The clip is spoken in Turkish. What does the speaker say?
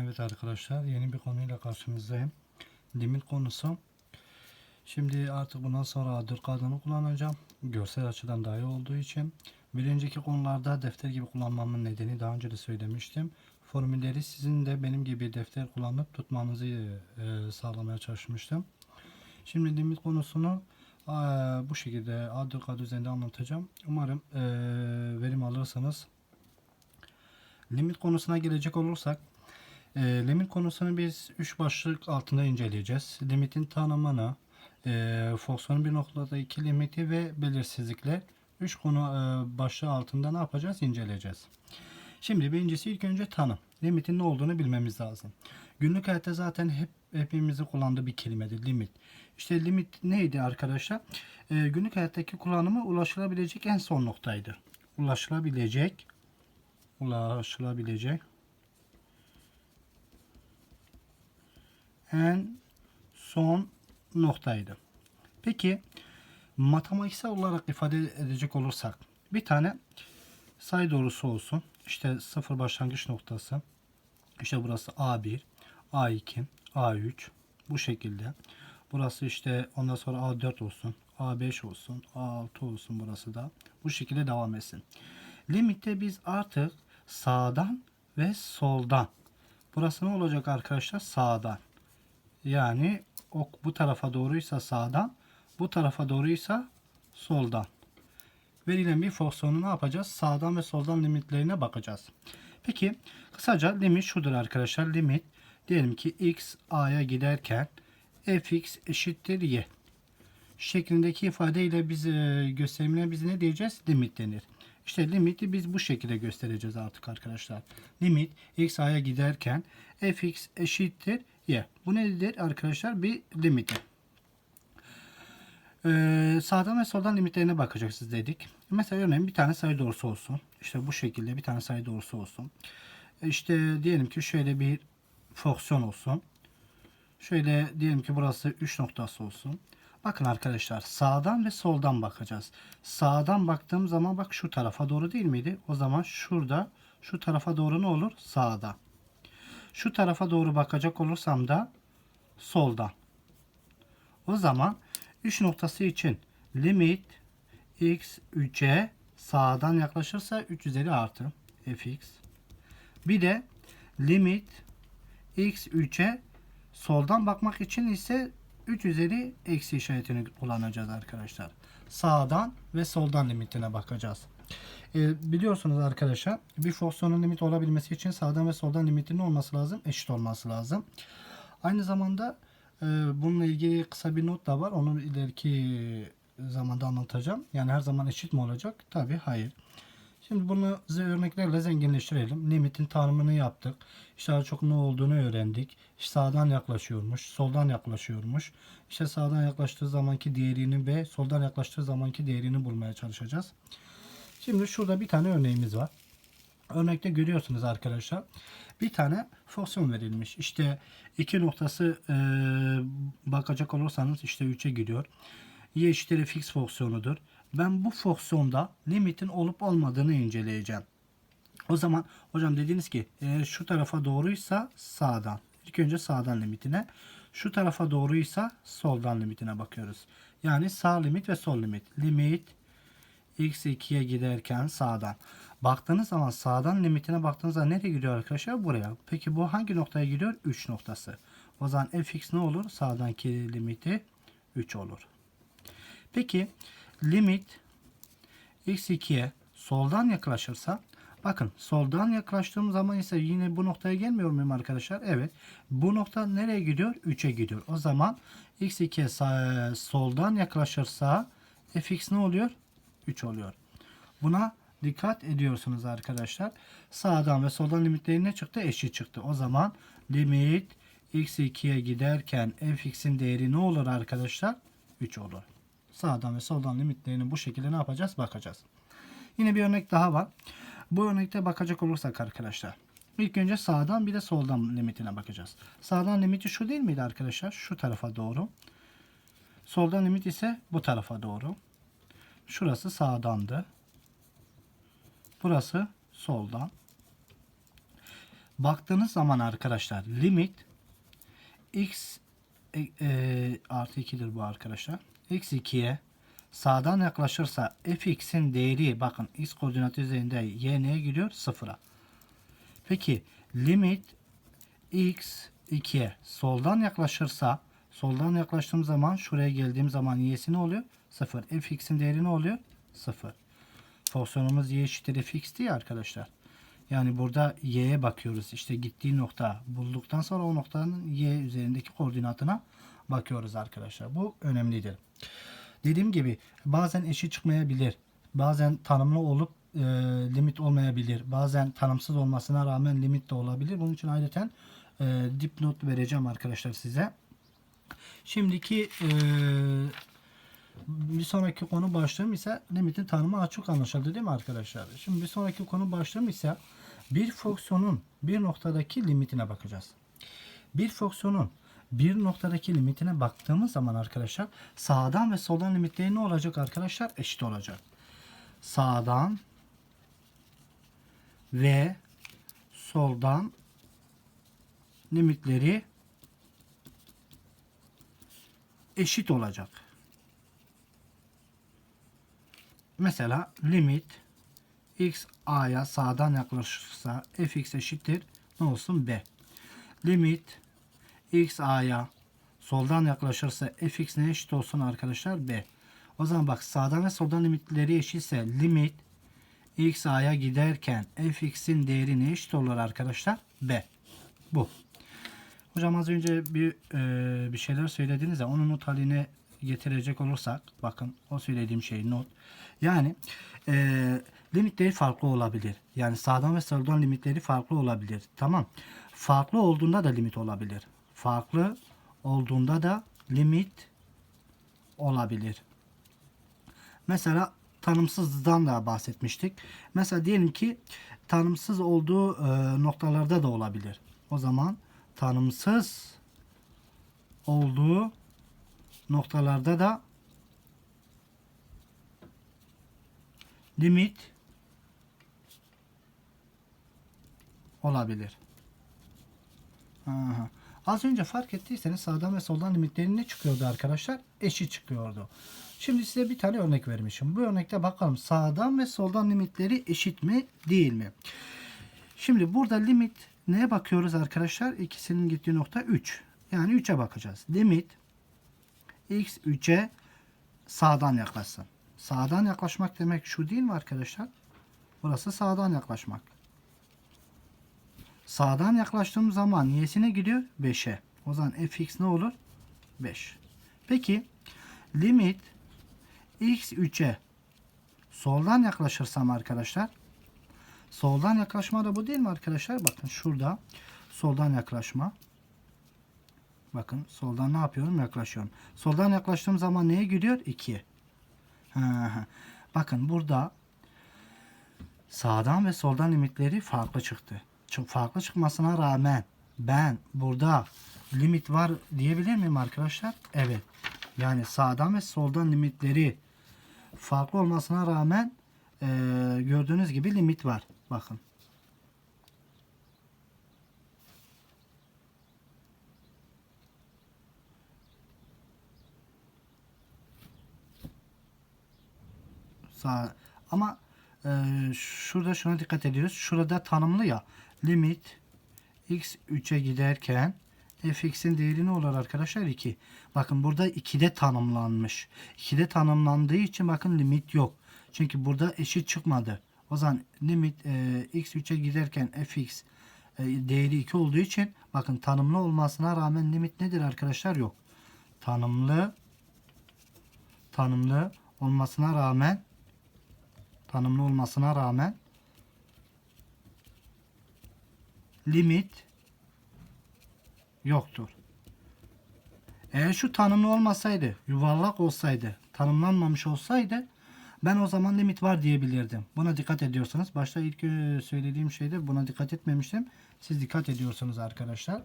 Evet arkadaşlar yeni bir konuyla karşınızdayım. Limit konusu. Şimdi artık bundan sonra adır kadını kullanacağım. Görsel açıdan daha iyi olduğu için. Bir önceki konularda defter gibi kullanmamın nedeni daha önce de söylemiştim. Formülleri sizin de benim gibi defter kullanıp tutmanızı e, sağlamaya çalışmıştım. Şimdi limit konusunu e, bu şekilde adır kadı üzerinde anlatacağım. Umarım e, verim alırsanız. Limit konusuna gelecek olursak e, limit konusunu biz 3 başlık altında inceleyeceğiz. Limitin tanımını, e, fonksiyonun bir noktada iki limiti ve belirsizlikler 3 konu e, başlığı altında ne yapacağız? İnceleyeceğiz. Şimdi birincisi ilk önce tanım. Limitin ne olduğunu bilmemiz lazım. Günlük hayatta zaten hep hepimizin kullandığı bir kelimedir limit. İşte limit neydi arkadaşlar? E, günlük hayattaki kullanımı ulaşılabilecek en son noktaydı. Ulaşılabilecek ulaşılabilecek en son noktaydı. Peki matematiksel olarak ifade edecek olursak bir tane sayı doğrusu olsun. İşte sıfır başlangıç noktası. İşte burası A1, A2, A3 bu şekilde. Burası işte ondan sonra A4 olsun, A5 olsun, A6 olsun burası da. Bu şekilde devam etsin. Limitte biz artık sağdan ve soldan. Burası ne olacak arkadaşlar? Sağdan. Yani ok bu tarafa doğruysa sağdan, bu tarafa doğruysa soldan. Verilen bir fonksiyonu ne yapacağız? Sağdan ve soldan limitlerine bakacağız. Peki kısaca limit şudur arkadaşlar. Limit diyelim ki x a'ya giderken fx eşittir y şeklindeki ifadeyle biz e, gösterimine biz ne diyeceğiz? Limit denir. İşte limiti biz bu şekilde göstereceğiz artık arkadaşlar. Limit x a'ya giderken fx eşittir y. Bu nedir arkadaşlar? Bir limiti. Ee, sağdan ve soldan limitlerine bakacaksınız dedik. Mesela örneğin bir tane sayı doğrusu olsun. İşte bu şekilde bir tane sayı doğrusu olsun. İşte diyelim ki şöyle bir fonksiyon olsun. Şöyle diyelim ki burası 3 noktası olsun. Bakın arkadaşlar sağdan ve soldan bakacağız. Sağdan baktığım zaman bak şu tarafa doğru değil miydi? O zaman şurada şu tarafa doğru ne olur? Sağda. Şu tarafa doğru bakacak olursam da soldan. O zaman 3 noktası için limit x 3'e sağdan yaklaşırsa 3 üzeri artı fx. Bir de limit x 3'e soldan bakmak için ise 3 üzeri eksi işaretini kullanacağız arkadaşlar. Sağdan ve soldan limitine bakacağız. Ee, biliyorsunuz arkadaşlar bir fonksiyonun limit olabilmesi için sağdan ve soldan limitinin olması lazım. Eşit olması lazım. Aynı zamanda e, bununla ilgili kısa bir not da var. Onu ileriki zamanda anlatacağım. Yani her zaman eşit mi olacak? Tabi hayır. Şimdi bunu size örneklerle zenginleştirelim. Limitin tanımını yaptık. İşte çok ne olduğunu öğrendik. İşte sağdan yaklaşıyormuş, soldan yaklaşıyormuş. İşte sağdan yaklaştığı zamanki değerini ve soldan yaklaştığı zamanki değerini bulmaya çalışacağız. Şimdi şurada bir tane örneğimiz var. Örnekte görüyorsunuz arkadaşlar. Bir tane fonksiyon verilmiş. İşte iki noktası e, bakacak olursanız işte 3'e gidiyor. Y eşittir fx fonksiyonudur. Ben bu fonksiyonda limitin olup olmadığını inceleyeceğim. O zaman hocam dediniz ki eğer şu tarafa doğruysa sağdan. İlk önce sağdan limitine. Şu tarafa doğruysa soldan limitine bakıyoruz. Yani sağ limit ve sol limit. Limit x2'ye giderken sağdan. Baktığınız zaman sağdan limitine baktığınızda nereye gidiyor arkadaşlar? Buraya. Peki bu hangi noktaya gidiyor? 3 noktası. O zaman fx ne olur? Sağdanki limiti 3 olur. Peki limit x2'ye soldan yaklaşırsa bakın soldan yaklaştığım zaman ise yine bu noktaya gelmiyor muyum arkadaşlar? Evet. Bu nokta nereye gidiyor? 3'e gidiyor. O zaman x2'ye soldan yaklaşırsa fx ne oluyor? 3 oluyor. Buna dikkat ediyorsunuz arkadaşlar. Sağdan ve soldan limitleri ne çıktı? Eşit çıktı. O zaman limit x2'ye giderken fx'in değeri ne olur arkadaşlar? 3 olur. Sağdan ve soldan limitlerini bu şekilde ne yapacağız? Bakacağız. Yine bir örnek daha var. Bu örnekte bakacak olursak arkadaşlar. İlk önce sağdan bir de soldan limitine bakacağız. Sağdan limiti şu değil miydi arkadaşlar? Şu tarafa doğru. Soldan limit ise bu tarafa doğru. Şurası sağdandı. Burası soldan. baktığınız zaman arkadaşlar limit x e, e, artı 2'dir bu arkadaşlar. X 2'ye sağdan yaklaşırsa fx'in değeri bakın x koordinatı üzerinde y neye gidiyor? Sıfıra. Peki limit x 2'ye soldan yaklaşırsa soldan yaklaştığım zaman şuraya geldiğim zaman y'si ne oluyor? 0. fx'in değeri ne oluyor? 0. Fonksiyonumuz y eşittir fx diye arkadaşlar. Yani burada y'ye bakıyoruz. İşte gittiği nokta bulduktan sonra o noktanın y üzerindeki koordinatına bakıyoruz arkadaşlar. Bu önemlidir. Dediğim gibi bazen eşit çıkmayabilir. Bazen tanımlı olup e, limit olmayabilir. Bazen tanımsız olmasına rağmen limit de olabilir. Bunun için ayrıca e, dipnot vereceğim arkadaşlar size. Şimdiki e, bir sonraki konu başlığım ise limitin tanımı açık anlaşıldı değil mi arkadaşlar? Şimdi bir sonraki konu başlığım ise bir fonksiyonun bir noktadaki limitine bakacağız. Bir fonksiyonun bir noktadaki limitine baktığımız zaman arkadaşlar sağdan ve soldan limitleri ne olacak arkadaşlar? Eşit olacak. Sağdan ve soldan limitleri eşit olacak. Mesela limit x a'ya sağdan yaklaşırsa fx eşittir ne olsun b. Limit x a'ya soldan yaklaşırsa fx ne eşit olsun arkadaşlar b. O zaman bak sağdan ve soldan limitleri eşitse limit x a'ya giderken fx'in değeri ne eşit olur arkadaşlar? b. Bu. Hocam az önce bir e, bir şeyler söylediniz ya onu not haline getirecek olursak bakın o söylediğim şey not. Yani e, limitleri farklı olabilir. Yani sağdan ve soldan limitleri farklı olabilir. Tamam. Farklı olduğunda da limit olabilir. Farklı olduğunda da limit olabilir. Mesela tanımsızdan da bahsetmiştik. Mesela diyelim ki tanımsız olduğu e, noktalarda da olabilir. O zaman tanımsız olduğu noktalarda da limit olabilir. Aha. Az önce fark ettiyseniz sağdan ve soldan limitlerin ne çıkıyordu arkadaşlar? Eşit çıkıyordu. Şimdi size bir tane örnek vermişim. Bu örnekte bakalım sağdan ve soldan limitleri eşit mi değil mi? Şimdi burada limit neye bakıyoruz arkadaşlar? İkisinin gittiği nokta 3. Yani 3'e bakacağız. Limit x 3'e sağdan yaklaşsın. Sağdan yaklaşmak demek şu değil mi arkadaşlar? Burası sağdan yaklaşmak. Sağdan yaklaştığım zaman y'sine gidiyor? 5'e. O zaman fx ne olur? 5. Peki limit x 3'e soldan yaklaşırsam arkadaşlar soldan yaklaşma da bu değil mi arkadaşlar? Bakın şurada soldan yaklaşma. Bakın soldan ne yapıyorum? Yaklaşıyorum. Soldan yaklaştığım zaman neye gidiyor? 2'ye. Bakın burada sağdan ve soldan limitleri farklı çıktı. Farklı çıkmasına rağmen ben burada limit var diyebilir miyim arkadaşlar? Evet. Yani sağdan ve soldan limitleri farklı olmasına rağmen e, gördüğünüz gibi limit var. Bakın. Sağ ama e, şurada şuna dikkat ediyoruz. Şurada tanımlı ya limit x 3'e giderken fx'in değeri ne olur arkadaşlar? 2. Bakın burada 2'de tanımlanmış. 2'de tanımlandığı için bakın limit yok. Çünkü burada eşit çıkmadı. O zaman limit e, x 3'e giderken fx e, değeri 2 olduğu için bakın tanımlı olmasına rağmen limit nedir arkadaşlar? Yok. Tanımlı tanımlı olmasına rağmen tanımlı olmasına rağmen limit yoktur. Eğer şu tanımlı olmasaydı, yuvarlak olsaydı, tanımlanmamış olsaydı ben o zaman limit var diyebilirdim. Buna dikkat ediyorsanız başta ilk e, söylediğim şeyde buna dikkat etmemiştim. Siz dikkat ediyorsunuz arkadaşlar.